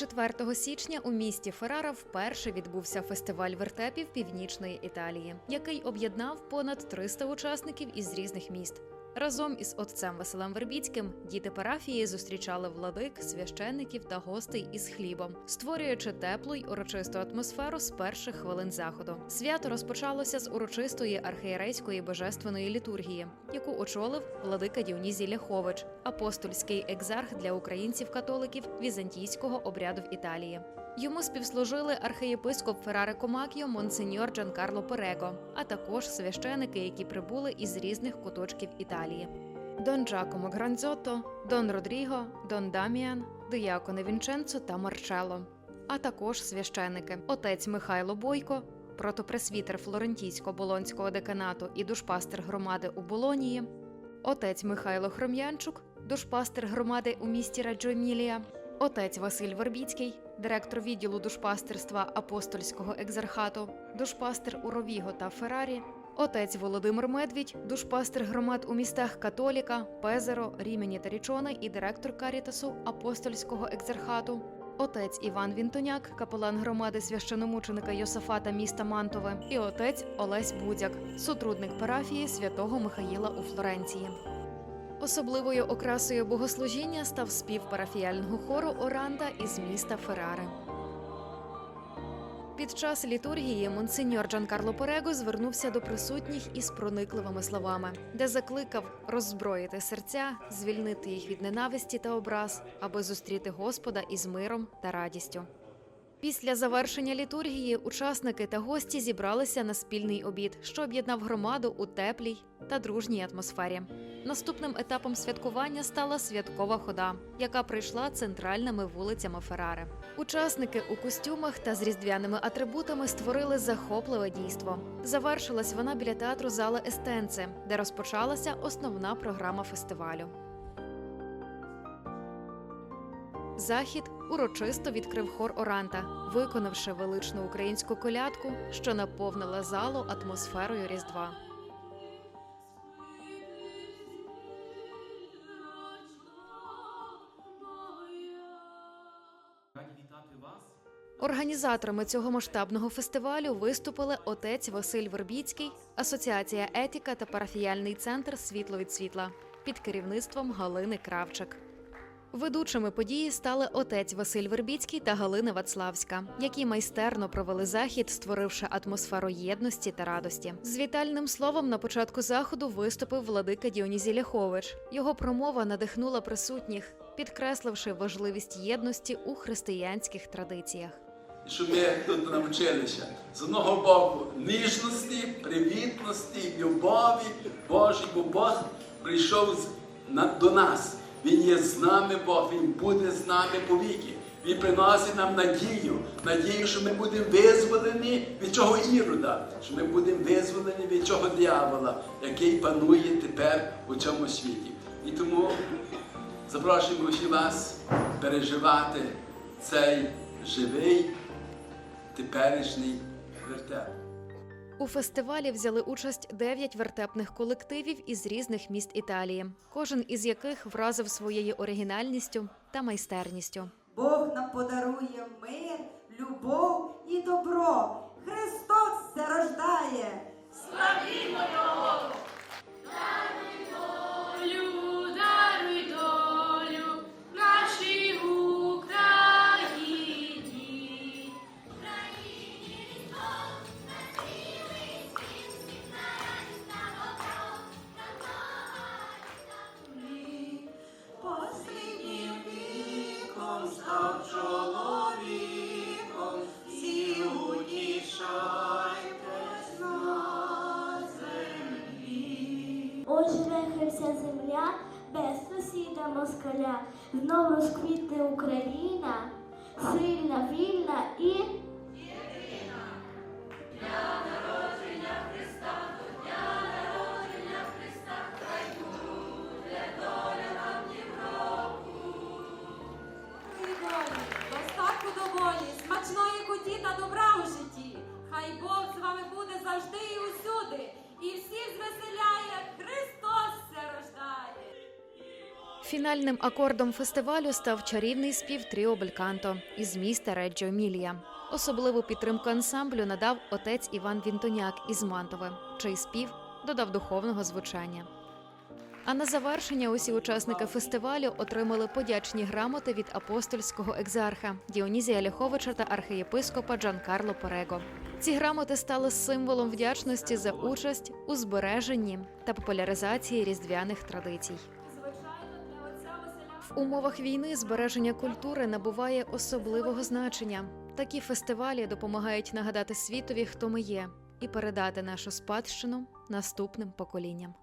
4 січня у місті Феррара вперше відбувся фестиваль вертепів північної Італії, який об'єднав понад 300 учасників із різних міст. Разом із отцем Василем Вербіцьким діти парафії зустрічали владик, священників та гостей із хлібом, створюючи теплу й урочисту атмосферу з перших хвилин заходу. Свято розпочалося з урочистої архієрейської божественної літургії, яку очолив владика Діонізій Ляхович, апостольський екзарх для українців-католиків візантійського обряду в Італії. Йому співслужили архієпископ Фераре Комакіо Монсеньор Джанкарло Перего, а також священики, які прибули із різних куточків Італії. Дон Джакомо Гранзотто, Дон Родріго, Дон Даміан, диякони Вінченцо та Марчело, а також священики. Отець Михайло Бойко, протопресвітер Флорентійсько-Болонського деканату і душпастер громади у Болонії, отець Михайло Хром'янчук, душпастер громади у місті Раджо Емілія, отець Василь Вербіцький, директор відділу душпастерства апостольського екзархату, душпастер у Ровіго та Феррарі, отець Володимир Медвідь, душпастер громад у містах Католіка, Пезеро, Рімені та Річони і директор Карітасу апостольського екзархату. Отець Іван Вінтоняк, капелан громади священомученика Йосафата міста Мантове, і отець Олесь Будяк, сотрудник парафії святого Михаїла у Флоренції. Особливою окрасою богослужіння став спів парафіяльного хору Оранда із міста Феррари. Під час літургії монсеньор Джанкарло Перего звернувся до присутніх із проникливими словами, де закликав роззброїти серця, звільнити їх від ненависті та образ, аби зустріти Господа із миром та радістю. Після завершення літургії учасники та гості зібралися на спільний обід, що об'єднав громаду у теплій та дружній атмосфері. Наступним етапом святкування стала святкова хода, яка прийшла центральними вулицями Ферари. Учасники у костюмах та з різдвяними атрибутами створили захопливе дійство. Завершилась вона біля театру зала Естенце, де розпочалася основна програма фестивалю. Захід урочисто відкрив хор Оранта, виконавши величну українську колядку, що наповнила залу атмосферою Різдва. Організаторами цього масштабного фестивалю виступили отець Василь Вербіцький, Асоціація Етіка та парафіяльний центр Світло від світла під керівництвом Галини Кравчик. Ведучими події стали отець Василь Вербіцький та Галина Вацлавська, які майстерно провели захід, створивши атмосферу єдності та радості. З вітальним словом на початку заходу виступив владика Діонізій Ляхович. Його промова надихнула присутніх, підкресливши важливість єдності у християнських традиціях. що ми тут навчилися. З одного боку ніжності, привітності, любові Божій, бо Бог прийшов до нас. Він є з нами, Бог, Він буде з нами повіки. Він приносить нам надію, надію, що ми будемо визволені від чого ірода, що ми будемо визволені від чого диявола, який панує тепер у цьому світі. І тому запрошуємо всі вас переживати цей живий теперішній вертеп. У фестивалі взяли участь дев'ять вертепних колективів із різних міст Італії, кожен із яких вразив своєю оригінальністю та майстерністю. Бог нам подарує мир, любов і добро. Христос москаля. Знов розквітне Україна, сильна, вільна і. Ой, Фінальним акордом фестивалю став чарівний спів Тріо Бельканто із міста Реджо Емілія. Особливу підтримку ансамблю надав отець Іван Вінтоняк із Мантове, чий спів додав духовного звучання. А на завершення усі учасники фестивалю отримали подячні грамоти від апостольського екзарха Діонізія Ляховича та архієпископа Джанкарло Порего. Ці грамоти стали символом вдячності за участь у збереженні та популяризації різдвяних традицій. В умовах війни збереження культури набуває особливого значення. Такі фестивалі допомагають нагадати світові, хто ми є, і передати нашу спадщину наступним поколінням.